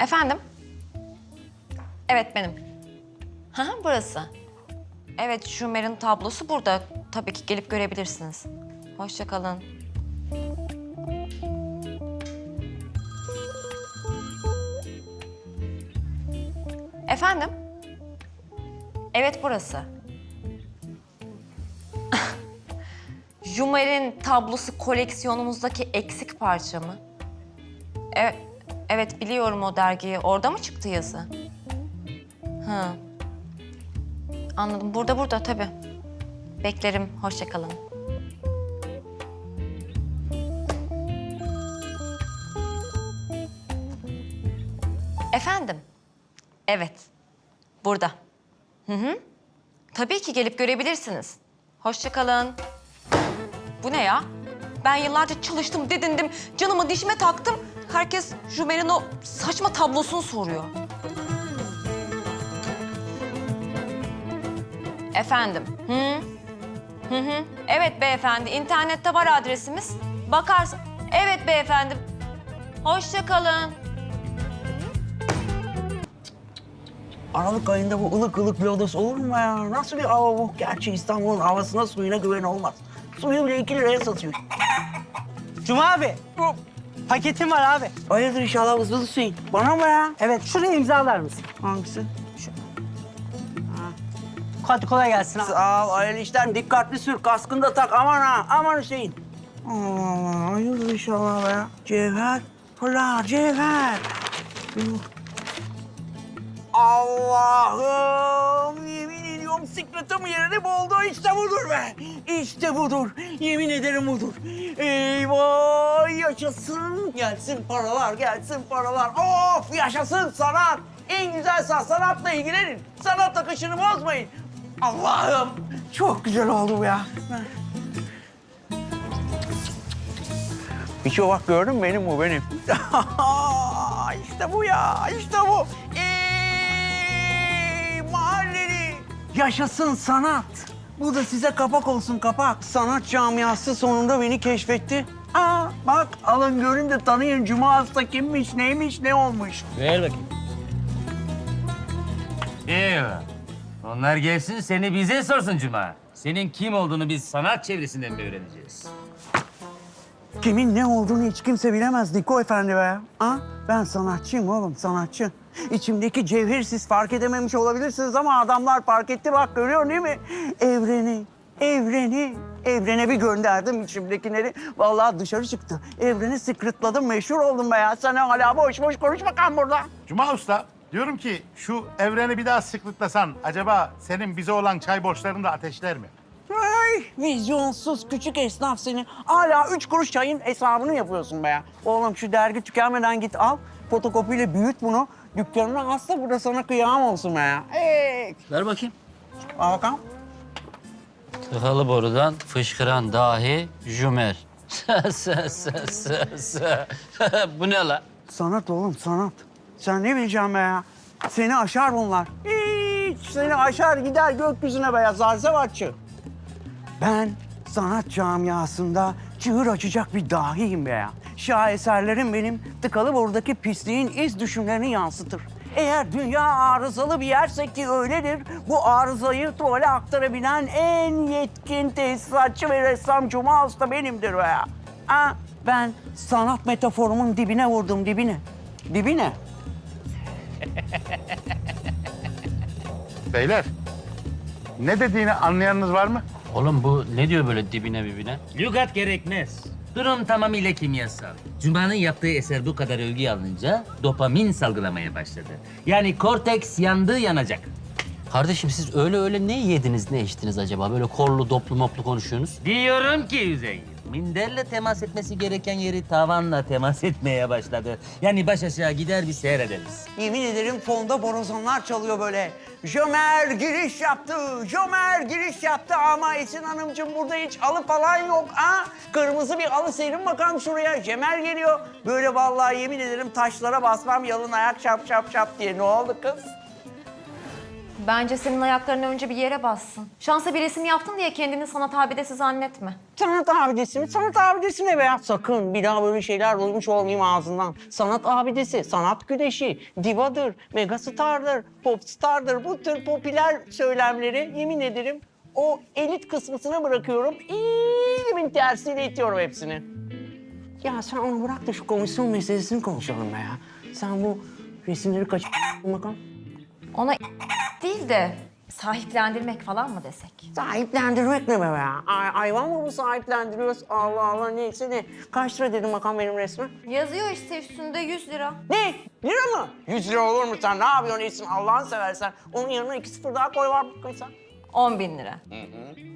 Efendim? Evet benim. Ha burası. Evet Şumer'in tablosu burada. Tabii ki gelip görebilirsiniz. Hoşça kalın. Efendim? Evet burası. Jumer'in tablosu koleksiyonumuzdaki eksik parça mı? Evet, evet biliyorum o dergiyi. Orada mı çıktı yazı? Hı. Anladım. Burada burada tabii. Beklerim. Hoşça kalın. Efendim? Evet. Burada. Hı hı. Tabii ki gelip görebilirsiniz. Hoşça kalın. Bu ne ya? Ben yıllarca çalıştım, didindim, canımı dişime taktım. Herkes Jumer'in o saçma tablosunu soruyor. Efendim? Hı? Hı hı. Evet beyefendi, internette var adresimiz. Bakarsın. Evet beyefendi. Hoşça kalın. Aralık ayında bu ılık ılık bir odası olur mu ya? Nasıl bir hava bu? Gerçi İstanbul'un havasına suyuna güven olmaz. Suyu bile iki liraya satıyor. Cuma abi. Bu paketim var abi. Hayırdır inşallah hızlı Hüseyin. Bana mı ya? Evet şuraya imzalar mısın? Hangisi? Hadi kolay gelsin abi. Sağ ol hayırlı işler. Dikkatli sür. Kaskını da tak. Aman ha. Aman Hüseyin. Allah Allah. Hayırdır inşallah be. Cevher. Pınar. Cevher. Allah'ım ediyorum sikletim yerini buldu. İşte budur be. İşte budur. Yemin ederim budur. Eyvah yaşasın. Gelsin paralar gelsin paralar. Of yaşasın sanat. En güzel sanat. Sanatla ilgilenin. Sanat akışını bozmayın. Allah'ım çok güzel oldu bu ya. Biço bak gördün mü benim bu benim. işte bu ya işte bu. Yaşasın sanat. Bu da size kapak olsun kapak. Sanat camiası sonunda beni keşfetti. Aa bak alın görün de tanıyın Cuma Hasta kimmiş, neymiş, ne olmuş. Ver bakayım. Eyvah. Onlar gelsin seni bize sorsun Cuma. Senin kim olduğunu biz sanat çevresinden mi öğreneceğiz? Kimin ne olduğunu hiç kimse bilemez Niko Efendi be. Ha? Ben sanatçıyım oğlum, sanatçı. İçimdeki cevheri siz fark edememiş olabilirsiniz ama adamlar fark etti bak görüyor değil mi? Evreni, evreni, evrene bir gönderdim içimdekileri. Vallahi dışarı çıktı. Evreni sıkırtladım, meşhur oldum be ya. Sen hala boş boş konuş bakalım burada. Cuma Usta, diyorum ki şu evreni bir daha sıklıklasan acaba senin bize olan çay borçlarını da ateşler mi? Ay, vizyonsuz küçük esnaf seni. Hala üç kuruş çayın hesabını yapıyorsun be ya. Oğlum şu dergi tükenmeden git al. Fotokopiyle büyüt bunu. Dükkanına asla burada sana kıyam olsun be ya. Ver bakayım. Al bakalım. Tıkalı borudan fışkıran dahi Jümer. Bu ne la? Sanat oğlum sanat. Sen ne bileceksin be ya? Seni aşar bunlar. Hiç seni aşar gider gökyüzüne be ya zarzavatçı. Ben sanat camiasında çığır açacak bir dahiyim be ya. Şaheserlerim benim tıkalı borudaki pisliğin iz düşümlerini yansıtır. Eğer dünya arızalı bir yerse ki öyledir, bu arızayı tuvale aktarabilen en yetkin tesisatçı ve ressam Cuma Usta benimdir be ya. Ha, ben sanat metaforumun dibine vurdum dibine. Dibine. Beyler, ne dediğini anlayanınız var mı? Oğlum bu ne diyor böyle dibine bibine? Lügat gerekmez. Durum tamamıyla kimyasal. Cuma'nın yaptığı eser bu kadar övgü alınca dopamin salgılamaya başladı. Yani korteks yandı yanacak. Kardeşim siz öyle öyle ne yediniz ne içtiniz acaba? Böyle korlu doplu moplu konuşuyorsunuz. Diyorum ki Üzeyir, minderle temas etmesi gereken yeri tavanla temas etmeye başladı. Yani baş aşağı gider bir seyrederiz. Yemin ederim fonda borazanlar çalıyor böyle. Jömer giriş yaptı, Jömer giriş yaptı ama Esin Hanımcığım burada hiç alı falan yok. Ha? Kırmızı bir alı serin bakalım şuraya. Cemer geliyor. Böyle vallahi yemin ederim taşlara basmam yalın ayak şap şap şap diye. Ne oldu kız? Bence senin ayaklarını önce bir yere bassın. Şansa bir resim yaptın diye kendini sanat abidesi zannetme. Sanat abidesi mi? Sanat abidesi ne be ya? Sakın bir daha böyle şeyler duymuş olmayayım ağzından. Sanat abidesi, sanat güneşi, divadır, megastardır, popstardır. Bu tür popüler söylemleri yemin ederim o elit kısmısına bırakıyorum. İlmin tersiyle itiyorum hepsini. Ya sen onu bırak da şu komisyon meselesini konuşalım be ya. Sen bu resimleri kaç bakalım? Değil de sahiplendirmek falan mı desek? Sahiplendirmek ne be ya? Ay, hayvan mı bu sahiplendiriyoruz? Allah Allah neyse ne. Kaç lira dedim bakalım benim resme? Yazıyor işte üstünde 100 lira. Ne? Lira mı? 100 lira olur mu sen? Ne yapıyorsun isim Allah'ını seversen? Onun yanına iki sıfır daha koy var bakayım sen. 10 bin lira.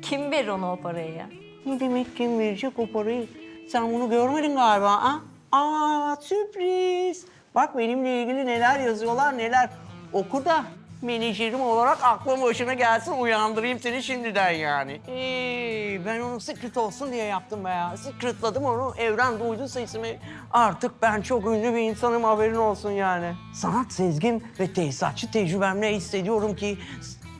Kim verir ona o parayı ya? Ne demek kim verecek o parayı? Sen bunu görmedin galiba ha? Aa sürpriz. Bak benimle ilgili neler yazıyorlar neler. Oku da menajerim olarak aklım başına gelsin uyandırayım seni şimdiden yani. Ee, ben onu secret olsun diye yaptım be ya. Secretladım onu evren duydu sesimi. Artık ben çok ünlü bir insanım haberin olsun yani. Sanat sezgim ve tesisatçı tecrübemle hissediyorum ki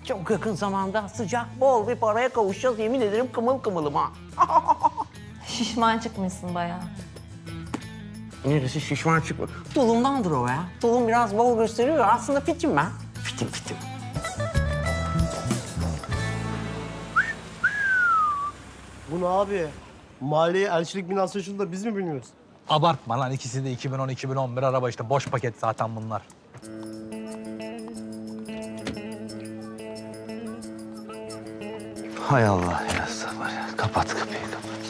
çok yakın zamanda sıcak bol bir paraya kavuşacağız yemin ederim kımıl kımılım ha. Şişman çıkmışsın bayağı. Neresi şişman çıkma. Tulumdandır o ya. Tulum biraz bol gösteriyor. Aslında fitim ben. Fitim fitim. Bu ne abi? Maliye elçilik binası açıldı da biz mi bilmiyoruz? Abartma lan ikisi de 2010-2011 araba işte boş paket zaten bunlar. Hay Allah ya sabır ya. Kapat kapıyı kapat.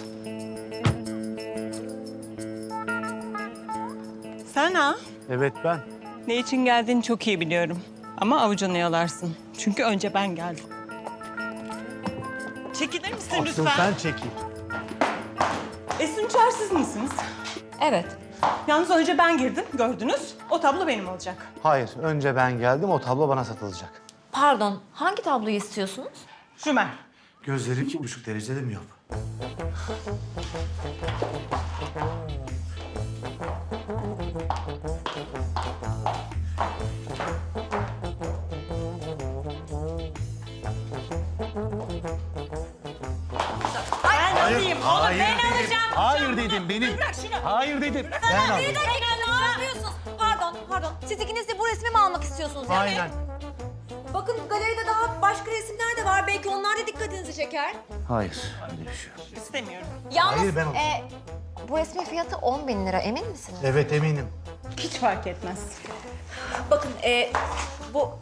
Sen ha? Evet ben. Ne için geldiğini çok iyi biliyorum. Ama avucunu yalarsın. Çünkü önce ben geldim. Çekilir misin Asıl lütfen? sen çekil. Esin Uçar siz misiniz? Evet. Yalnız önce ben girdim, gördünüz. O tablo benim olacak. Hayır, önce ben geldim, o tablo bana satılacak. Pardon, hangi tabloyu istiyorsunuz? Sümer. Gözleri iki buçuk derecede mi yok? Ben oğlum, ben alacağım. Hayır dedim benim. Bırak şunu. Hayır dedim. Ben Bir alayım. dakika, ne yapıyorsunuz? Pardon, pardon. Siz ikiniz de bu resmi mi almak istiyorsunuz? yani? Aynen. Bakın galeride daha başka resimler de var. Belki onlar da dikkatinizi çeker. Hayır, öyle bir şey yok. İstemiyorum. Yalnız Hayır, ben e, bu resmin fiyatı 10 bin lira. Emin misiniz? Evet eminim. Hiç fark etmez. Bakın e, bu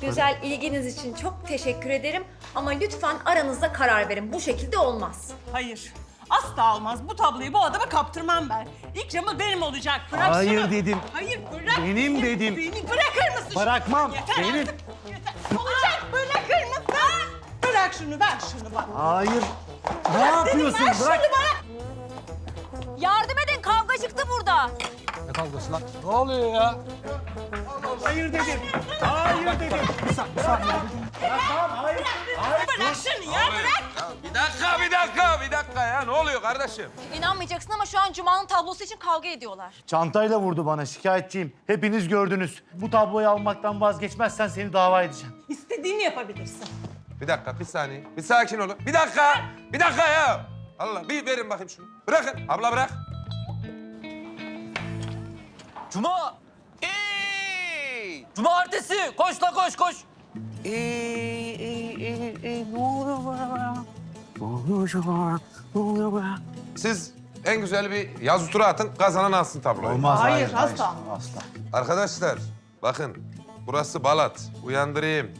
güzel ilginiz için çok teşekkür ederim. Ama lütfen aranızda karar verin. Bu şekilde olmaz. Hayır. Asla olmaz. Bu tabloyu bu adama kaptırmam ben. İlk camı benim olacak. Bırak Hayır şunu. dedim. Hayır bırak. Benim beni. dedim. Beni bırakır mısın? şunu? Bırakmam. Yeter Benim. artık. Yeter. Olacak bırakır mısın? Bırak şunu ver şunu bana. Hayır. Ne yapıyorsun? Ver Bırak. şunu bana. Yardım edin kavga çıktı burada. Ne kavgası lan? Ne oluyor ya? Hayır dedim. Hayır dedim. Bir saniye, bir saniye. Bırakmam. Hayır. Bırak şunu ya bırak. Bir dakika, bir dakika, bir dakika ya. Ne oluyor kardeşim? İnanmayacaksın ama şu an Cuma'nın tablosu için kavga ediyorlar. Çantayla vurdu bana şikayetçiyim. Hepiniz gördünüz. Bu tabloyu almaktan vazgeçmezsen seni dava edeceğim. İstediğini yapabilirsin. Bir dakika, bir saniye. Bir sakin olun. Bir dakika, bir dakika ya. Allah, bir verin bakayım şunu. Bırakın, abla bırak. Cuma! Cumartesi! Koş la koş koş! Ee, e, e, e, ne oluyor bana? Ne oluyor acaba? Ne oluyor be? Siz en güzel bir yazı tura atın, kazanan alsın tabloyu. Olmaz. Hayır, asla. Asla. Arkadaşlar, bakın. Burası Balat. Uyandırayım.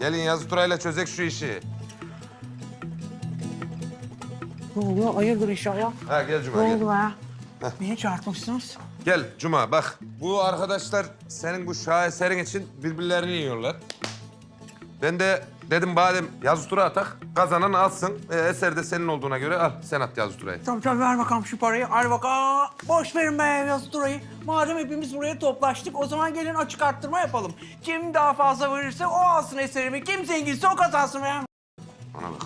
Gelin yazı turayla çözek şu işi. Ne oluyor? Hayırdır inşallah? Ha gel Cuma Ne gel. oldu be? Niye çarpmışsınız? Gel Cuma bak. Bu arkadaşlar senin bu şaheserin için birbirlerini yiyorlar. Ben de dedim madem yazı tura atak, kazanan alsın. E, eser de senin olduğuna göre al. Sen at yazı turayı. Tamam tamam ver bakalım şu parayı. Al bakalım. Boş verin be yazı durayı. Madem hepimiz buraya toplaştık o zaman gelin açık arttırma yapalım. Kim daha fazla verirse o alsın eserimi. Kim zenginse o kazansın be. Bana bak.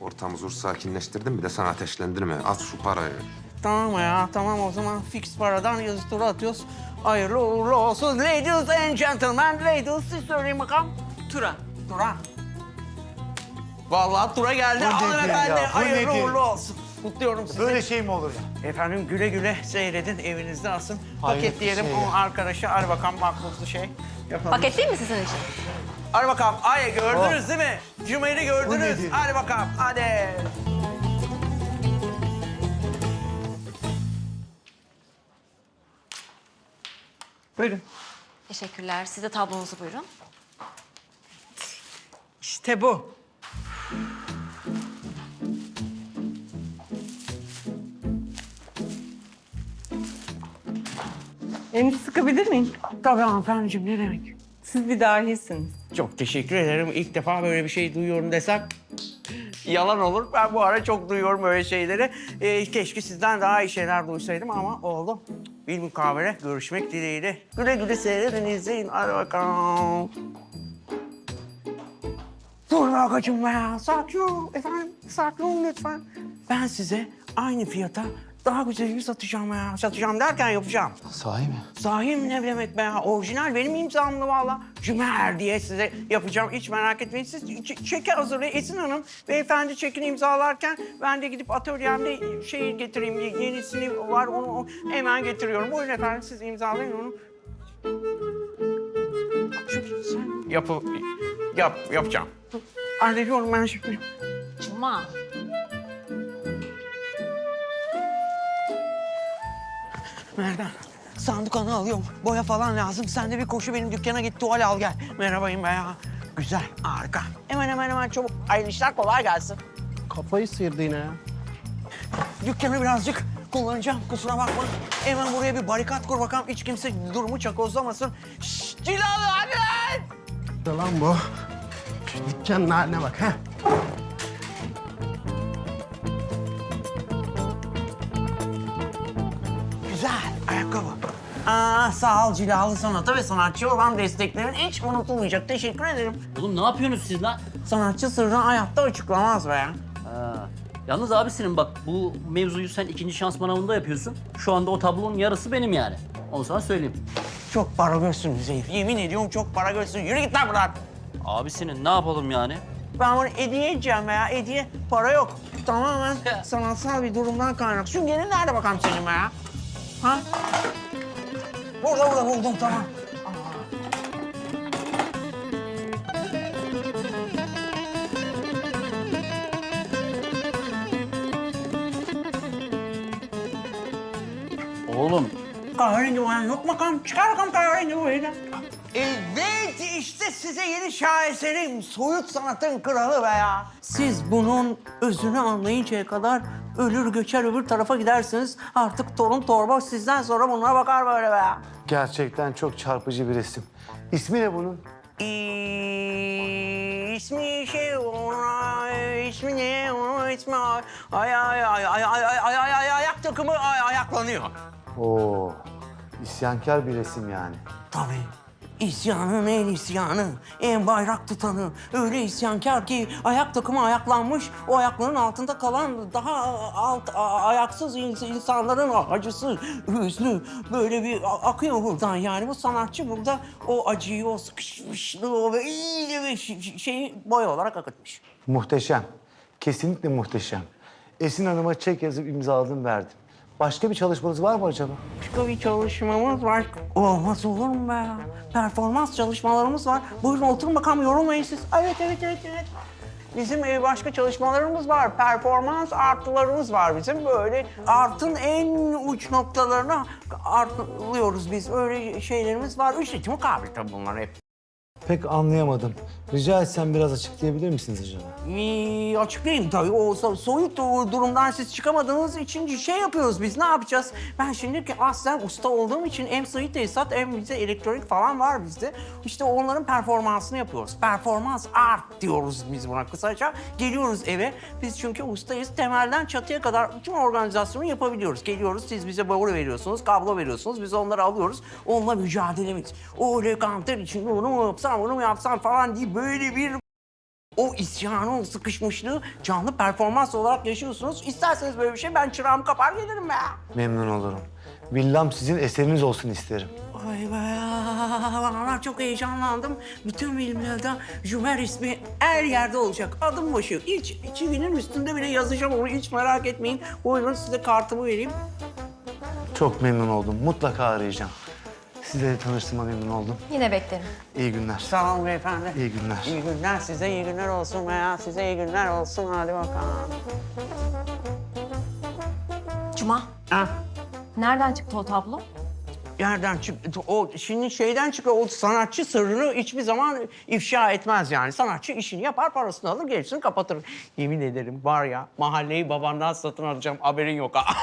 Ortamı zor sakinleştirdim bir de sana ateşlendirme. At şu parayı. Tamam ya tamam o zaman fix paradan yazı tura atıyoruz. Hayırlı uğurlu olsun. Ladies and gentlemen, ladies siz söyleyin bakalım. Tura. Tura. Vallahi Tura geldi. Bu nedir Hanımefendi ya, bu hayırlı nedir? uğurlu olsun. Kutluyorum sizi. Böyle şey mi olur ya? Efendim güle güle seyredin evinizde asın. Hayret Paketleyelim bir şey o ya. arkadaşa. Hadi bakalım makbuzlu şey. Yapalım. Paket değil mi sizin için? Hadi bakalım. Ay gördünüz değil mi? Cümer'i gördünüz. nedir? Hadi bakalım. Hadi. Buyurun. Teşekkürler. Siz de tablonuzu buyurun. İşte bu. Elini sıkabilir miyim? Tabii hanımefendiciğim ne demek? Siz bir dahisiniz. Çok teşekkür ederim. İlk defa böyle bir şey duyuyorum desem yalan olur. Ben bu ara çok duyuyorum böyle şeyleri. Ee, keşke sizden daha iyi şeyler duysaydım ama oldu. Bir mukavele görüşmek dileğiyle. Güle güle seyredin, izleyin. Hadi bakalım. Dur be agacım be. Sakin ol efendim. Sakin olun lütfen. Ben size aynı fiyata daha güzel bir satacağım ya. Satacağım derken yapacağım. Sahi mi? Sahi mi ne demek be ya? Orijinal benim imzamlı valla. Cümer diye size yapacağım. Hiç merak etmeyin. Siz çeki hazırlayın. Esin Hanım, beyefendi çekini imzalarken ben de gidip atölyemde şey getireyim. ye- Yenisini var onu, hemen getiriyorum. Buyurun efendim siz imzalayın onu. Şu, sen yapı, yap, yapacağım. Hallediyorum ben şimdi. Cuma. Merdan, sandık anı alıyorum. Boya falan lazım. Sen de bir koşu benim dükkana git tuval al gel. Merhabayım be ya. Güzel, harika. Hemen hemen hemen çabuk. Hayırlı işler kolay gelsin. Kafayı sıyırdı yine ya. Dükkanı birazcık kullanacağım. Kusura bakma. Hemen buraya bir barikat kur bakalım. Hiç kimse durumu çakozlamasın. Şşş, Cilalı hadi lan! Lan bu. Dükkanın haline bak ha. Ol cilalı sanata ve sanatçı olan desteklerin hiç unutulmayacak. Teşekkür ederim. Oğlum ne yapıyorsunuz siz lan? Sanatçı sırrını hayatta açıklamaz be. Ha. Yalnız abisinin bak bu mevzuyu sen ikinci şans manavında yapıyorsun. Şu anda o tablonun yarısı benim yani. Onu sana söyleyeyim. Çok para görsün Zeyf. Yemin ediyorum çok para görsün. Yürü git lan buradan. Abisinin ne yapalım yani? Ben bunu hediye edeceğim ya. Hediye. Para yok. Tamamen sanatsal bir durumdan kaynaklı. Süngerin nerede bakalım senin be ya? Ha? Burada burada buldum tamam. Oğlum Kahverengi boyan yok mu bakalım? Çıkar bakalım kahverengi boyanı. Evet işte size yeni şaheserim. Soyut sanatın kralı be ya. Siz bunun özünü anlayıncaya kadar ölür göçer öbür tarafa gidersiniz. Artık torun torba sizden sonra bunlara bakar böyle be. Gerçekten çok çarpıcı bir resim. İsmi ne bunun? İ- İsmi şey ona ismi ne onun ismi ay ay ay ay ay ay ay ay ay ayak takımı ay ayaklanıyor. Oo, isyankar bir resim yani. Tabii. İsyanın en isyanı, en bayrak tutanı. Öyle isyankar ki ayak takımı ayaklanmış. O ayakların altında kalan daha alt ayaksız ins- insanların acısı, hüznü böyle bir akıyor buradan. Yani bu sanatçı burada o acıyı, o sıkışmışlığı, o böyle bir şeyi boya olarak akıtmış. Muhteşem. Kesinlikle muhteşem. Esin Hanım'a çek yazıp imzaladım verdim. Başka bir çalışmanız var mı acaba? Başka bir çalışmamız var. Olmaz olur mu be? Performans çalışmalarımız var. Buyurun oturun bakalım yorulmayın siz. Evet, evet, evet, evet. Bizim e, başka çalışmalarımız var. Performans artılarımız var bizim. Böyle artın en uç noktalarına artılıyoruz biz. Öyle şeylerimiz var. Ücreti mukabil tabii bunlar hep. Pek anlayamadım. Rica etsem biraz açıklayabilir misiniz acaba? Ee, açıklayayım tabii. O so- soyut durumdan siz çıkamadığınız için şey yapıyoruz biz. Ne yapacağız? Ben şimdi ki aslen usta olduğum için hem sayı tesisat hem bize elektronik falan var bizde. İşte onların performansını yapıyoruz. Performans art diyoruz biz buna kısaca. Geliyoruz eve. Biz çünkü ustayız. Temelden çatıya kadar bütün organizasyonu yapabiliyoruz. Geliyoruz siz bize boru veriyorsunuz, kablo veriyorsunuz. Biz onları alıyoruz. Onunla mücadelemiz. O öyle kanter içinde bunu mu yapsam, bunu mu yapsam falan diye böyle bir o isyanı, o sıkışmışlığı canlı performans olarak yaşıyorsunuz. İsterseniz böyle bir şey ben çırağımı kapar gelirim be. Memnun olurum. Villam sizin eseriniz olsun isterim. Ay be, vallahi çok heyecanlandım. Bütün filmlerde Jümer ismi her yerde olacak. Adım başı. Hiç çivinin üstünde bile yazacağım onu. Hiç merak etmeyin. Buyurun size kartımı vereyim. Çok memnun oldum. Mutlaka arayacağım. Sizle de tanıştığıma memnun oldum. Yine beklerim. İyi günler. Sağ olun beyefendi. İyi günler. İyi günler. Size iyi günler olsun veya size iyi günler olsun. Hadi bakalım. Cuma, Ha? nereden çıktı o tablo? Yerden çık, o şimdi şeyden çıkıyor, o sanatçı sırrını hiçbir zaman ifşa etmez yani. Sanatçı işini yapar, parasını alır, gerisini kapatır. Yemin ederim var ya, mahalleyi babandan satın alacağım, haberin yok ha.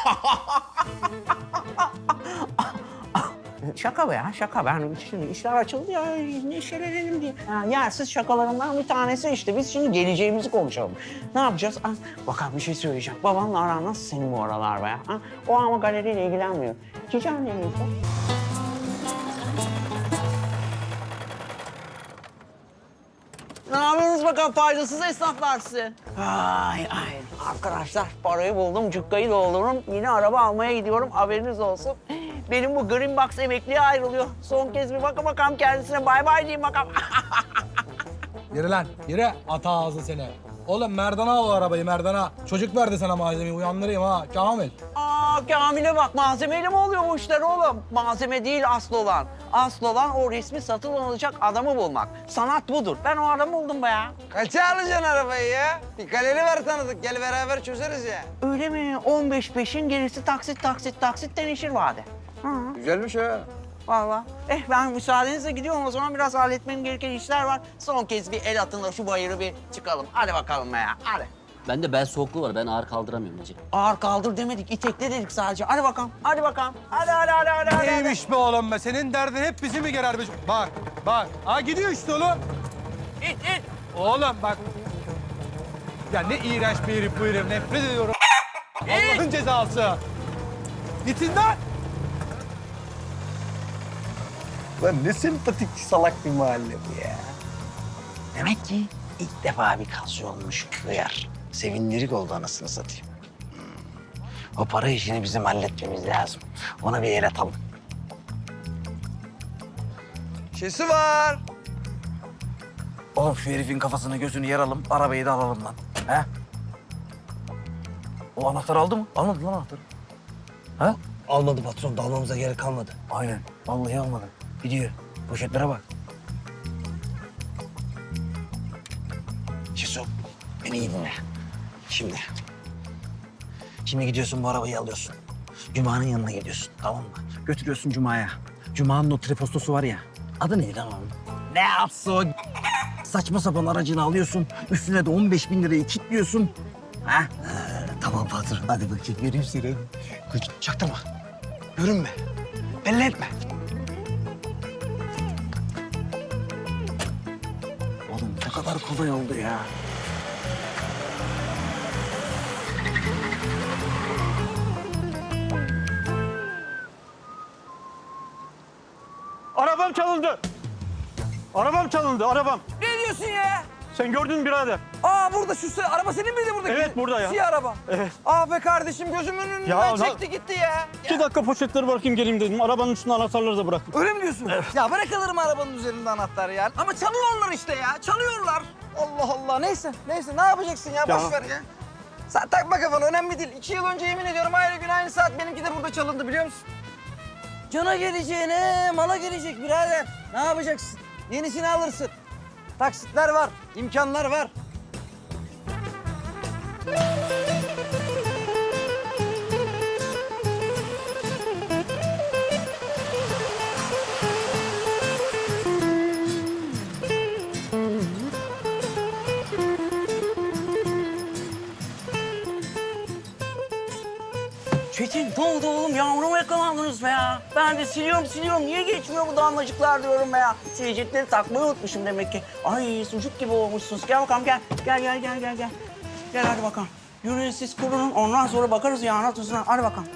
şaka be ya, şaka. Ben şimdi işler açıldı ya, neşelenelim diye. Ya, yersiz şakalarımdan bir tanesi işte. Biz şimdi geleceğimizi konuşalım. Ne yapacağız? Ah, bakalım bir şey söyleyeceğim. Babanla aran nasıl senin bu aralar be? Ha? O ama galeriyle ilgilenmiyor. Cici annemizde. Ne yapıyorsunuz bakalım faydasız esnaflar size? Ay ay arkadaşlar parayı buldum cukkayı doldururum. Yine araba almaya gidiyorum haberiniz olsun. Benim bu Green Box emekliye ayrılıyor. Son kez bir bakın bakalım kendisine bay bay diyeyim bakalım. Yürü lan yürü. Ata ağzı seni. Oğlum Merdan'a al o arabayı Merdan'a. Çocuk verdi sana malzemeyi uyandırayım ha Kamil. Aa Kamil'e bak malzemeyle mi oluyor bu işler oğlum? Malzeme değil asıl olan. Asıl olan o resmi satın alacak adamı bulmak. Sanat budur. Ben o adamı buldum be ya. Kaça alacaksın arabayı ya? Bir galeri var tanıdık. Gel beraber çözeriz ya. Öyle mi? 15 peşin gerisi taksit taksit taksit denişir vade. Hı. Güzelmiş ha. Vallahi. Eh ben müsaadenizle gidiyorum o zaman biraz halletmem gereken işler var. Son kez bir el atın da şu bayırı bir çıkalım. Hadi bakalım ya. Hadi. Bende bel soğukluğu var. Ben ağır kaldıramıyorum Necip. Ağır kaldır demedik, itekle dedik sadece. Hadi bakalım, hadi bakalım. Hadi hadi hadi hadi. hadi. Neymiş be oğlum be? Senin derdin hep bizi mi gerer be? Bak bak. Ha gidiyor işte oğlum. İt it. Oğlum bak. Ya ne iğrenç bir herif bu herif. Nefret ediyorum. Allah'ın cezası. Gitsin lan. Lan ne sempatik salak bir mahalle bu ya. Demek ki ilk defa bir kaz olmuş Hıyar. Sevindirik oldu anasını satayım. Hmm. O para işini bizim halletmemiz lazım. Ona bir el atalım. Şesi var. Oğlum şu herifin kafasını gözünü yaralım, arabayı da alalım lan. He? O anahtarı aldı mı? Almadı lan anahtarı. Ha? Almadı patron. Dalmamıza gerek kalmadı. Aynen. Vallahi almadı. Gidiyor. Poşetlere bak. Şisu, beni iyi dinle. Şimdi. Şimdi gidiyorsun bu arabayı alıyorsun. Cuma'nın yanına gidiyorsun, tamam mı? Götürüyorsun Cuma'ya. Cuma'nın o tripostosu var ya. Adı neydi lan? Ne yapsa o saçma sapan aracını alıyorsun. Üstüne de 15 bin lirayı kilitliyorsun. Ha? tamam patron. Hadi bakayım vereyim seni. Çaktırma. Görünme. Belli etme. Kadar kolay oldu ya. Arabam çalındı. Arabam çalındı, arabam. Ne diyorsun ya? Sen gördün mü birader? Aa burada şu araba senin miydi buradaki? Evet, burada ya. Siyah araba. Evet. Ah be kardeşim gözümün önünden Ya, na- çekti gitti ya. İki dakika poşetleri bırakayım geleyim dedim. Arabanın üstüne anahtarları da bıraktım. Öyle mi diyorsun? Ya bırakılır mı arabanın üzerinde anahtar ya? Ama çalıyorlar işte ya, çalıyorlar. Allah Allah, neyse, neyse ne yapacaksın ya, Ya. boş ver ya. Sen takma kafanı, önemli değil. İki yıl önce yemin ediyorum aynı gün aynı saat benimki de burada çalındı biliyor musun? Cana geleceğine mala gelecek birader. Ne yapacaksın? Yenisini alırsın. Taksitler var, imkanlar var. Çetin ne oldu oğlum? Yağmura yakalandınız be ya. Ben de siliyorum siliyorum. Niye geçmiyor bu damlacıklar diyorum be ya. Silecekleri takmayı unutmuşum demek ki. Ay sucuk gibi olmuşsunuz. Gel bakalım gel. Gel gel gel gel gel. Gel hadi bakalım. Yürüyün siz kurunun. Ondan sonra bakarız yağına tuzuna. Hadi bakalım.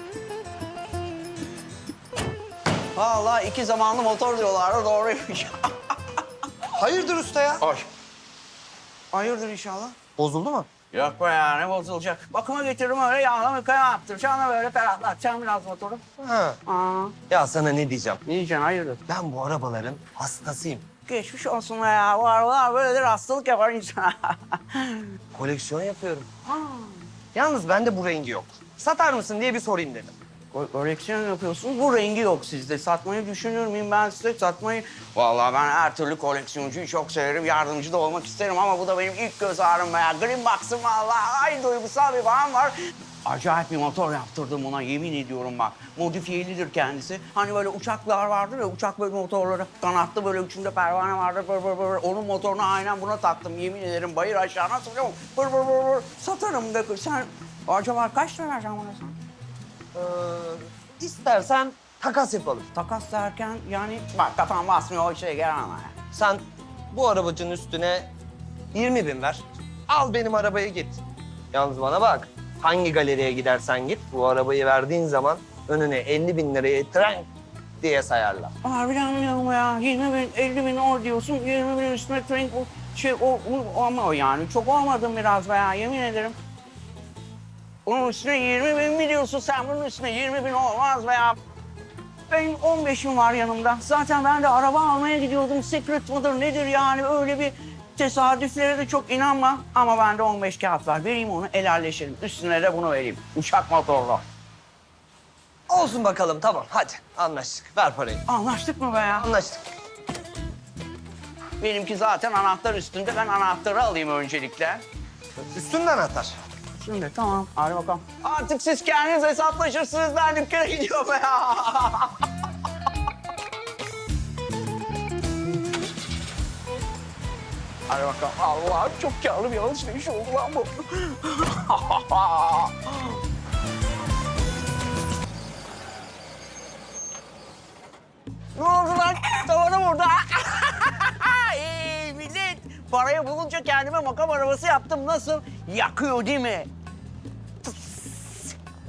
Vallahi iki zamanlı motor diyorlar. Doğruymuş. Hayırdır usta ya? Hayırdır inşallah. Bozuldu mu? Yok be ya ne bozulacak. Bakıma getiririm öyle yağlama yıkaya yaptıracağım da böyle ferahlatacağım biraz motoru. Ha. Aa, Ya sana ne diyeceğim? ne diyeceksin hayırdır? Ben bu arabaların hastasıyım. Geçmiş olsun ya. Bu arabalar böyledir hastalık yapar insana. Koleksiyon yapıyorum. Yalnız bende bu rengi yok. Satar mısın diye bir sorayım dedim. Ko- koleksiyon yapıyorsunuz. Bu rengi yok sizde. Satmayı düşünür müyüm ben size satmayı? Vallahi ben her türlü koleksiyoncuyu çok severim. Yardımcı da olmak isterim ama bu da benim ilk göz ağrım ya. Green Box'ım vallahi. Ay duygusal bir bağım var. Acayip bir motor yaptırdım ona yemin ediyorum bak. Modifiyelidir kendisi. Hani böyle uçaklar vardır ya uçak böyle motorları. Kanatlı böyle üçünde pervane vardır. Bır bır bır. Onun motorunu aynen buna taktım. Yemin ederim bayır aşağı nasıl biliyor musun? Bır bır bır bır. Satarım da sen acaba kaç lira vereceğim bana sen? Ee, istersen takas yapalım. Takas derken yani bak kafam basmıyor o işe gelemem ya. Sen bu arabacının üstüne 20 bin ver. Al benim arabayı git. Yalnız bana bak. Hangi galeriye gidersen git bu arabayı verdiğin zaman önüne 50 bin lirayı tren diye sayarlar. Harbiden biliyorum ya. 20 bin, 50 bin or diyorsun. 20 bin üstüne trend o şey o, o ama o yani. Çok olmadım biraz be ya yemin ederim. Onun üstüne 20 bin mi diyorsun sen? Bunun üstüne 20 bin olmaz be ya. Benim 15'im var yanımda. Zaten ben de araba almaya gidiyordum. Secret mıdır nedir yani öyle bir tesadüflere de çok inanma. Ama bende 15 kağıt var. Vereyim onu helalleşelim. Üstüne de bunu vereyim. Uçak motorlu. Olsun bakalım tamam hadi anlaştık. Ver parayı. Anlaştık mı be ya? Anlaştık. Benimki zaten anahtar üstünde. Ben anahtarı alayım öncelikle. Üstünden atar. Şimdi tamam. Hadi bakalım. Artık siz kendiniz hesaplaşırsınız. Ben dükkana gidiyorum ya. Hadi bakalım. Allah çok karlı bir alışveriş oldu lan bu. ne oldu lan? Tavana vurdu. Ey millet. Parayı bulunca kendime makam arabası yaptım. Nasıl? Yakıyor değil mi?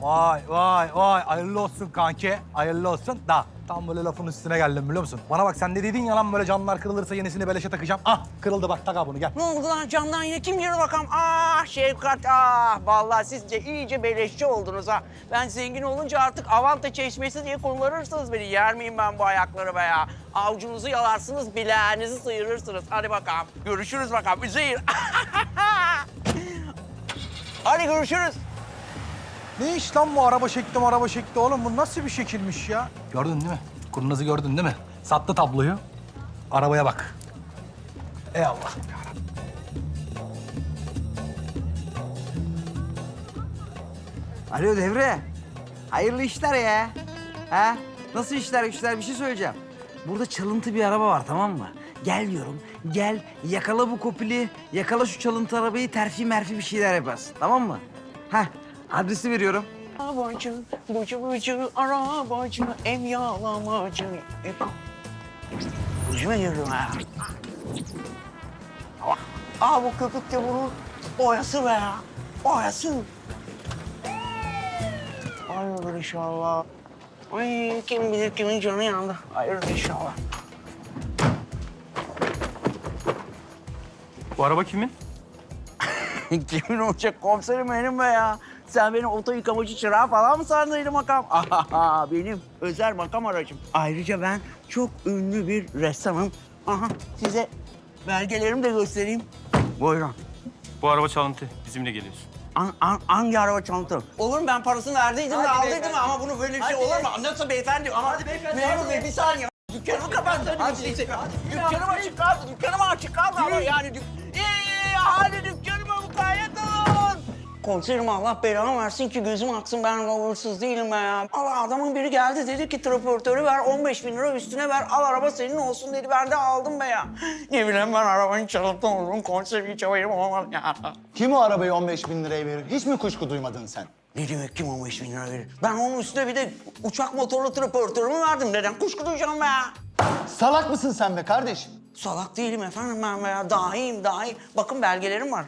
Vay vay vay hayırlı olsun kanki. Hayırlı olsun da tam böyle lafın üstüne geldim biliyor musun? Bana bak sen de dedin ya lan böyle camlar kırılırsa yenisini beleşe takacağım. Ah kırıldı bak tak bunu gel. Ne oldu lan camdan yine kim girdi bakalım? Ah Şevkat ah vallahi sizce iyice beleşçi oldunuz ha. Ben zengin olunca artık Avanta çeşmesi diye kullanırsınız beni. Yer miyim ben bu ayakları be ya? Avucunuzu yalarsınız, bileğinizi sıyırırsınız. Hadi bakalım. Görüşürüz bakalım Üzeyir. Hadi görüşürüz. Ne iş lan bu araba şekli araba şekli oğlum bu nasıl bir şekilmiş ya? Gördün değil mi? Kurnazı gördün değil mi? Sattı tabloyu. Arabaya bak. Eyvallah. Alo Devre. Hayırlı işler ya. Ha? Nasıl işler güçler bir şey söyleyeceğim. Burada çalıntı bir araba var tamam mı? Gel diyorum. Gel yakala bu kopili, yakala şu çalıntı arabayı terfi merfi bir şeyler yaparsın. Tamam mı? Heh adresi veriyorum. Arabacı, bıcı bıcı, arabacı, ev yağlamacı. Ev... Ucuma girdim ha. Aa bu köpük de bunun boyası be ya. Boyası. Hayırdır inşallah. Ay kim bilir kimin canı yandı. Hayırdır inşallah. Bu araba kimin? Kimin olacak komiserim benim be ya. Sen beni oto yıkamacı çırağı falan mı sandıydın makam? Aha, benim özel makam aracım. Ayrıca ben çok ünlü bir ressamım. Aha size belgelerimi de göstereyim. Buyurun. Bu araba çalıntı. Bizimle geliyorsun. An, an, hangi araba çanta? Olur mu ben parasını verdiydim de aldıydım ama bunu böyle bir şey olur mu? Nasıl beyefendi? Ama hadi beyefendi. Memur bey bir saniye. Dükkanımı kapattı. Hadi, Dükkanım açık kaldı. Dükkanım açık kaldı ama yani. Dük... Ee, hadi dükkanıma mukayyet. Komiserim Allah belanı versin ki gözüm aksın ben hırsız değilim ben ya. Allah adamın biri geldi dedi ki transportörü ver 15 bin lira üstüne ver al araba senin olsun dedi ben de aldım be ya. Ne bileyim ben arabanın çalıntı olduğunu komiserim hiç haberim olmadı ya. Kim o arabayı 15 bin liraya verir? Hiç mi kuşku duymadın sen? Ne demek kim 15 bin lira verir? Ben onun üstüne bir de uçak motorlu transportörümü verdim. Neden kuşku duyacağım be ya? Salak mısın sen be kardeşim? Salak değilim efendim ben be ya. Dahiyim dahi. Bakın belgelerim var.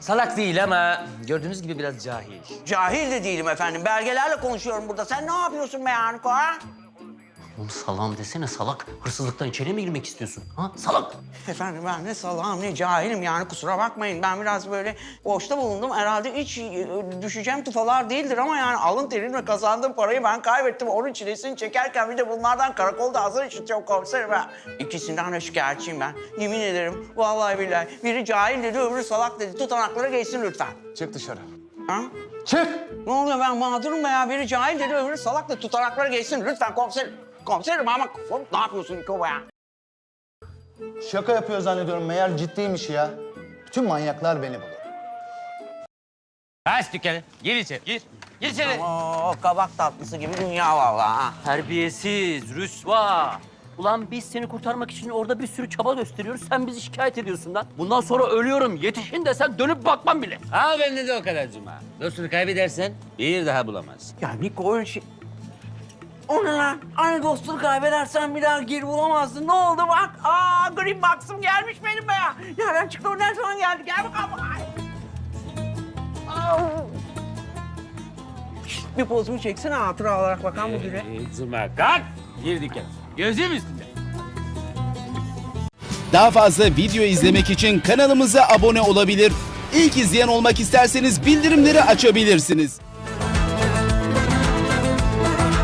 Salak değil ama gördüğünüz gibi biraz cahil. Cahil de değilim efendim. Belgelerle konuşuyorum burada. Sen ne yapıyorsun be Yanko? Oğlum salam desene salak. Hırsızlıktan içeri mi girmek istiyorsun? Ha salak. Efendim ben ne salağım ne cahilim yani kusura bakmayın. Ben biraz böyle boşta bulundum. Herhalde hiç e, düşeceğim tufalar değildir ama yani alın terimle kazandığım parayı ben kaybettim. Onun çilesini çekerken bir de bunlardan karakolda hazır işitiyorum komiserim ha. İkisinden de şikayetçiyim ben. Yemin ederim vallahi billahi. Biri cahil dedi öbürü salak dedi. Tutanaklara geçsin lütfen. Çık dışarı. Ha? Çık! Ne oluyor ben mağdurum be ya. Biri cahil dedi öbürü salak dedi. Tutanaklara geçsin lütfen komiserim. Komiserim ama ne yapıyorsun Niko be ya? Şaka yapıyor zannediyorum. Meğer ciddiymiş ya. Bütün manyaklar beni bulur. Aç dükkanı. Gir içeri. Gir. Gir içeri. Oo, kabak tatlısı gibi dünya vallahi ha. Terbiyesiz, rüsva. Ulan biz seni kurtarmak için orada bir sürü çaba gösteriyoruz. Sen bizi şikayet ediyorsun lan. Bundan sonra ölüyorum. Yetişin desen dönüp bakmam bile. Al bende de o kadar Cuma. Dostunu kaybedersen bir daha bulamazsın. Ya Niko öyle şey... O ne lan? Hani dostunu kaybedersen bir daha geri bulamazdın. Ne oldu bak? Aa Green Box'ım gelmiş benim be ya. Nereden çıktı o? Ne zaman geldi? Gel bakalım. Ay. Au. Bir pozumu çeksene hatıra olarak bakan. Ee, Cuma kalk. Gir dükkana. Gözüm üstünde. Daha fazla video izlemek için kanalımıza abone olabilir. İlk izleyen olmak isterseniz bildirimleri açabilirsiniz.